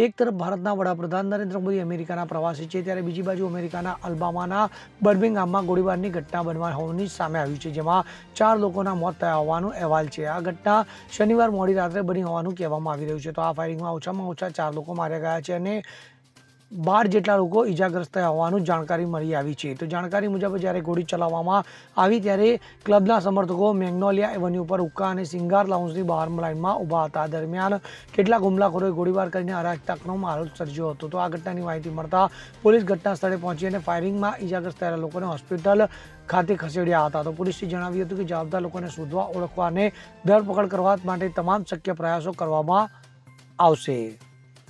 એક તરફ ભારતના વડાપ્રધાન નરેન્દ્ર મોદી અમેરિકાના પ્રવાસી છે, ત્યારે બીજી બાજુ અમેરિકાના અલ્બામાના બર્મિંગહામમાં ગોળીબારની ઘટના બનવા હોવાની સામે આવ્યું છે, જેમાં ચાર લોકોના મોત થયા હોવાનો અહેવાલ છે. આ ઘટના શનિવાર મોડી રાત્રે બની હોવાનું કહેવામાં આવી રહ્યું છે. તો આ ફાયરિંગમાં ઓછામાં ઓછા ચાર લોકો માર્યા ગયા છે અને બાર જેટલા લોકો ઈજાગ્રસ્ત થયા હોવાનું જાણકારી મળી આવી છે. તો જાણકારી મુજબ જ્યારે ગોળી ચલાવવામાં આવી ત્યારે ક્લબના સમર્થકો મેગ્નોલિયા એવન્યુ પર ઉક્કા અને સિંગાર લાઉન્સની બહાર લાઇનમાં ઊભા હતા. દરમિયાન કેટલાક હુમલાખોરોએ ગોળીબાર કરીને અરાજકતાનો માહોલ સર્જ્યો હતો. તો આ ઘટનાની માહિતી મળતા પોલીસ ઘટના સ્થળે પહોંચી અને ફાયરિંગમાં ઈજાગ્રસ્ત થયેલા લોકોને હોસ્પિટલ ખાતે ખસેડ્યા હતા. તો પોલીસે જણાવ્યું હતું કે જવાબદાર લોકોને શોધવા, ઓળખવા અને ધરપકડ કરવા માટે તમામ શક્ય પ્રયાસો કરવામાં આવશે.